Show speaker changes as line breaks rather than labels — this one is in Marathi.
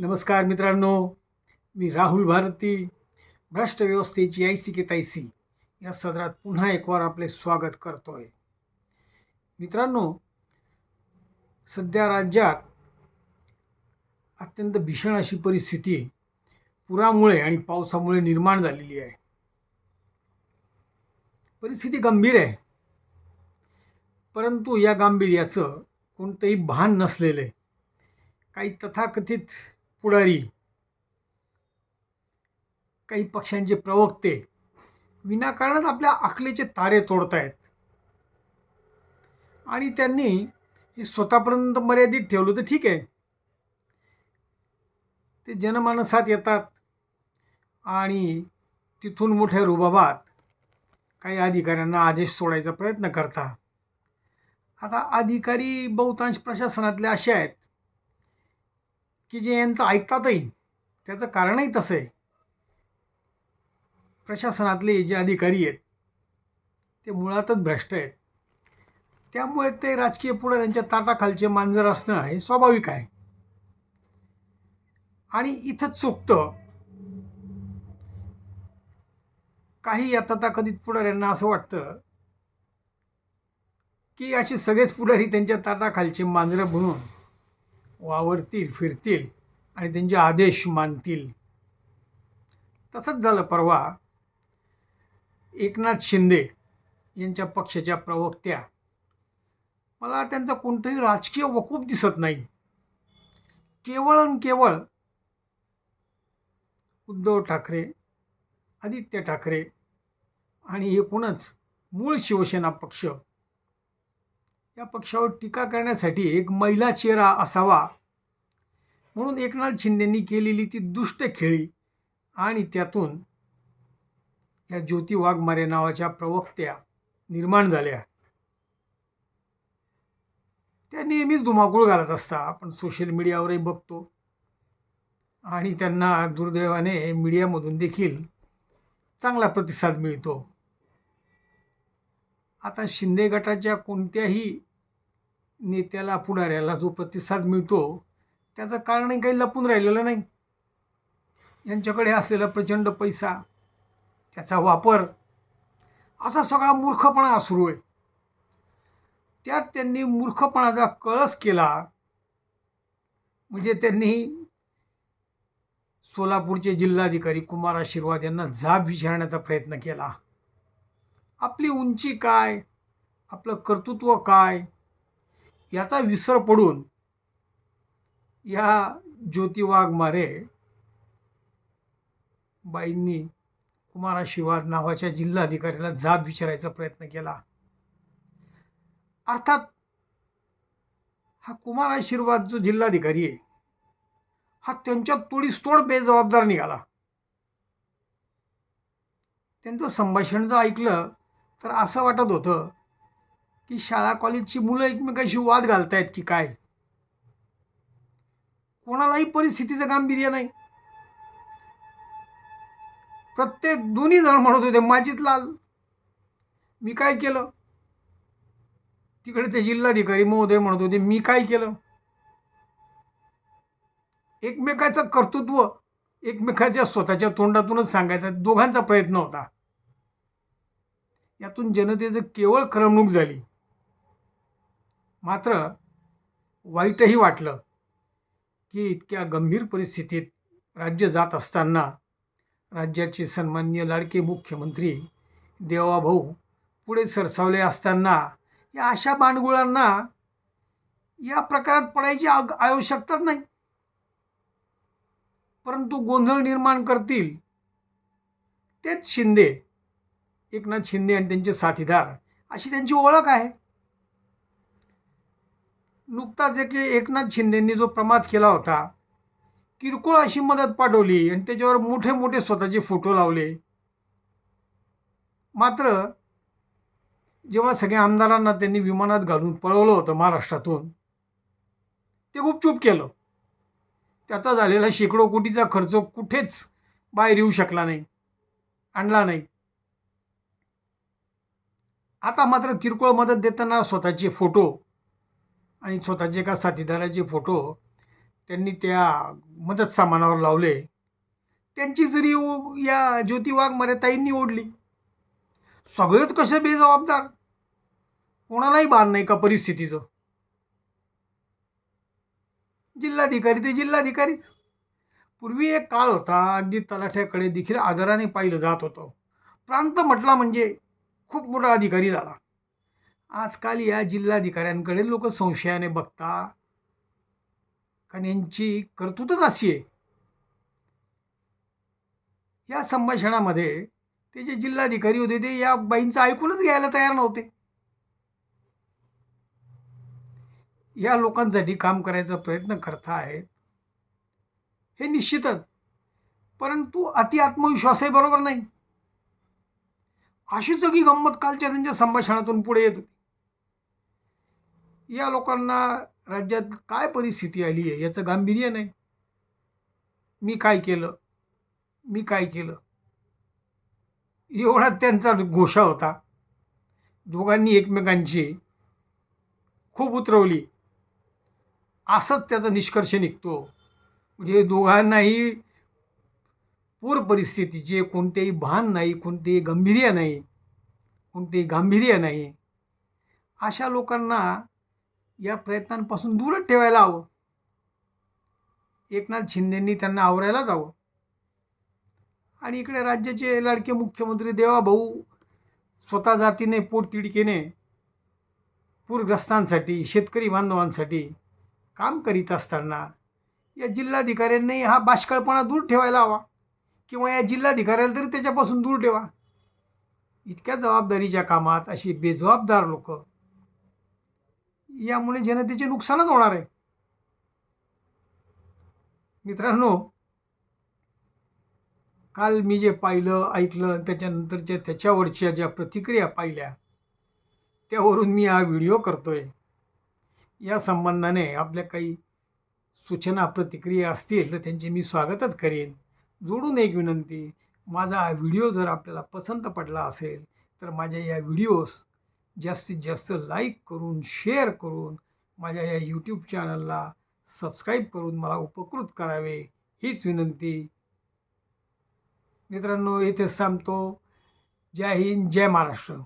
नमस्कार मित्रांनो मी राहुल भारती भ्रष्ट व्यवस्थेची ऐसी की तैसी. या सदरात पुन्हा एक वार आपले स्वागत करतो आहे मित्रांनो सध्या राज्यात अत्यंत भीषण अशी परिस्थिती पुरामुळे आणि पावसामुळे निर्माण झालेली आहे. परिस्थिती गंभीर आहे. परंतु या गांभीर्याचं कोणतंही भान नसलेलं आहे काही तथाकथित पुढारी. काही पक्षांचे प्रवक्ते विनाकारणच आपल्या आखलेचे तारे तोडतायत. आणि त्यांनी हे स्वतःपर्यंत मर्यादित ठेवलं तर ठीक आहे. ते जनमानसात येतात आणि तिथून मोठ्या रुबाबात काही अधिकाऱ्यांना आदेश सोडायचा प्रयत्न करता आता अधिकारी बहुतांश प्रशासनातले असे आहेत. की जे यांचं ऐकतातही त्याचं कारणही तसं आहे. प्रशासनातले जे अधिकारी आहेत ते मुळातच भ्रष्ट आहेत. त्यामुळे ते राजकीय पुढाऱ्यांच्या ताटाखालचे मांजर असणं हे स्वाभाविक आहे. आणि इथं चुकतं काही या तथाकथित पुढाऱ्यांना असं वाटतं की असे सगळेच पुढारी त्यांच्या ताटाखालचे मांजरं बनून वावरतील फिरतील आणि त्यांचे आदेश मानतील. तसंच झालं परवा. एकनाथ शिंदे यांच्या पक्षाच्या प्रवक्त्या. मला त्यांचा कोणतंही राजकीय वकूफ दिसत नाही. केवळ आणि केवळ उद्धव ठाकरे आदित्य ठाकरे आणि एकूणच मूळ शिवसेना पक्ष या पक्षावर टीका करण्यासाठी एक महिला चेहरा असावा. म्हणून एकनाथ शिंदेंनी केलेली ती दुष्ट खेळी आणि त्यातून या ज्योती वाघमारे नावाच्या प्रवक्त्या निर्माण झाल्या. त्या नेहमीच धुमाकूळ घालत असता आपण सोशल मीडियावरही बघतो. आणि त्यांना दुर्दैवाने मीडियामधून देखील चांगला प्रतिसाद मिळतो. आता शिंदे गटाच्या कोणत्याही नेत्याला पुढाऱ्याला जो प्रतिसाद मिळतो त्याचं कारणही काही लपून राहिलेलं नाही. यांच्याकडे असलेला प्रचंड पैसा त्याचा वापर असा सगळा मूर्खपणा सुरू आहे. त्यात त्यांनी मूर्खपणाचा कळस केला. म्हणजे त्यांनी सोलापूरचे जिल्हाधिकारी कुमार आशीर्वाद यांना जाब विचारण्याचा प्रयत्न केला. आपली उंची काय? आपलं कर्तृत्व काय? याचा विसर पडून या ज्योती वाघमारे बाईंनी कुमार आशीर्वाद नावाच्या जिल्हाधिकाऱ्याला जाब विचारायचा प्रयत्न केला. अर्थात हा कुमार आशीर्वाद जो जिल्हाधिकारी आहे हा त्यांच्या तोडीसतोड बेजबाबदार निघाला. त्यांचं संभाषण जर ऐकलं तर असं वाटत होतं की शाळा कॉलेजची मुलं एकमेकाशी वाद घालतायत की काय? कोणालाही परिस्थितीचं गांभीर्य नाही. प्रत्येक दोन्ही जण म्हणत होते माझीच लाल. मी काय केलं? तिकडे ते जिल्हाधिकारी महोदय म्हणत होते मी काय केलं? एकमेकाचं कर्तृत्व एकमेकाच्या स्वतःच्या तोंडातूनच सांगायचा दोघांचा प्रयत्न होता. यातून जनतेचं केवळ करमणूक झाली. मात्र वाईटही वाटलं की इतक्या गंभीर परिस्थितीत राज्य जात असताना राज्याचे सन्माननीय लाडके मुख्यमंत्री देवाभाऊ पुढे सरसावले असताना या अशा बांडगुळांना या प्रकारात पडायची आग आवश्यकताच नाही. परंतु गोंधळ निर्माण करतील तेच शिंदे एकनाथ शिंदे आणि त्यांचे साथीदार अशी त्यांची ओळख आहे. नुकताच एक एकनाथ शिंदेंनी जो प्रमाद केला होता किरकोळ अशी मदत पाठवली आणि त्याच्यावर मोठे मोठे स्वतःचे फोटो लावले. मात्र जेव्हा सगळ्या आमदारांना त्यांनी विमानात घालून पळवलं होतं महाराष्ट्रातून ते गुपचूप केलं. त्याचा झालेला शेकडो कोटीचा खर्च कुठेच बाहेर येऊ शकला नाही आणला नाही. आता मात्र किरकोळ मदत देताना स्वतःचे फोटो आणि स्वतःचे एका साथीदाराचे फोटो त्यांनी त्या मदत सामानावर लावले. त्यांची जरी ओ- या ज्योती वाघमारे ओढली. सगळेच कसे बेजबाबदार? कोणालाही भान नाही का परिस्थितीचं? जिल्हाधिकारी ते जिल्हाधिकारीच. पूर्वी एक काळ होता अगदी तलाठ्याकडे देखील आदराने पाहिलं जात होतं. प्रांत म्हटला म्हणजे खूप मोठा अधिकारी झाला. आजकाल या जिल्हाधिकाऱ्यांकडे लोक संशयाने बघता. कारण यांची कर्तृत्वच अशी आहे. या संभाषणामध्ये ते जे जिल्हाधिकारी होते ते या बाईंचं ऐकूनच घ्यायला तयार नव्हते. या लोकांसाठी काम करायचा प्रयत्न करता आहेत हे निश्चितच. परंतु अति आत्मविश्वासही बरोबर नाही. अशी सगळी गंमत कालच्या त्यांच्या संभाषणातून पुढे येत होती. या लोकांना राज्यात काय परिस्थिती आली आहे याचं गांभीर्य नाही. मी काय केलं? मी काय केलं? एवढा त्यांचा घोषा होता. दोघांनी एकमेकांची खूप उतरवली. असंच त्याचा निष्कर्ष निघतो. म्हणजे दोघांनाही पूर परिस्थितीचे कोणतेही भान नाही कोणतेही गांभीर्य नाही कोणतेही गांभीर्य नाही. अशा लोकांना या प्रयत्नांपासून दूरच ठेवायला हवं. एकनाथ शिंदेंनी त्यांना आवरायला जावं. आणि इकडे राज्याचे लाडके मुख्यमंत्री देवाभाऊ स्वतः जातीने पोटतिडकीने पूरग्रस्तांसाठी शेतकरी बांधवांसाठी काम करीत असताना या जिल्हाधिकाऱ्यांनी हा बाष्कळपणा दूर ठेवायला हवा. किंवा या जिल्हाधिकाऱ्याला तरी त्याच्यापासून दूर ठेवा. इतक्या जबाबदारीच्या कामात अशी बेजबाबदार लोक यामुळे जनतेचे नुकसानच होणार आहे. मित्रांनो काल मी जे पाहिलं ऐकलं त्याच्यानंतरच्या त्याच्यावरच्या ज्या प्रतिक्रिया पाहिल्या त्यावरून मी हा व्हिडिओ करतोय. या संबंधाने आपल्या काही सूचना प्रतिक्रिया असतील तर त्यांचे मी स्वागतच करेन. जोडून एक विनंती माझा हा व्हिडिओ जर आपल्याला पसंत पडला असेल तर माझ्या या व्हिडिओज जास्तीत जास्त लाईक करून शेअर करून माझ्या या यूट्यूब चॅनलला सबस्क्राईब करून मला उपकृत करावे हीच विनंती. मित्रांनो इथेच थांबतो जय हिंद जय महाराष्ट्र.